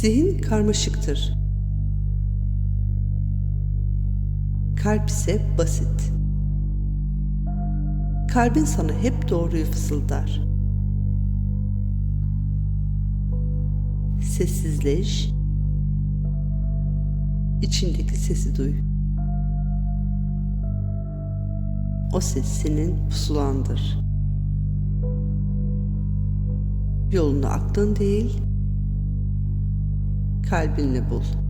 Zihin karmaşıktır. Kalp ise basit. Kalbin sana hep doğruyu fısıldar. Sessizleş. İçindeki sesi duy. O ses senin pusulandır. Yolunu aklın değil, kalbinle bul.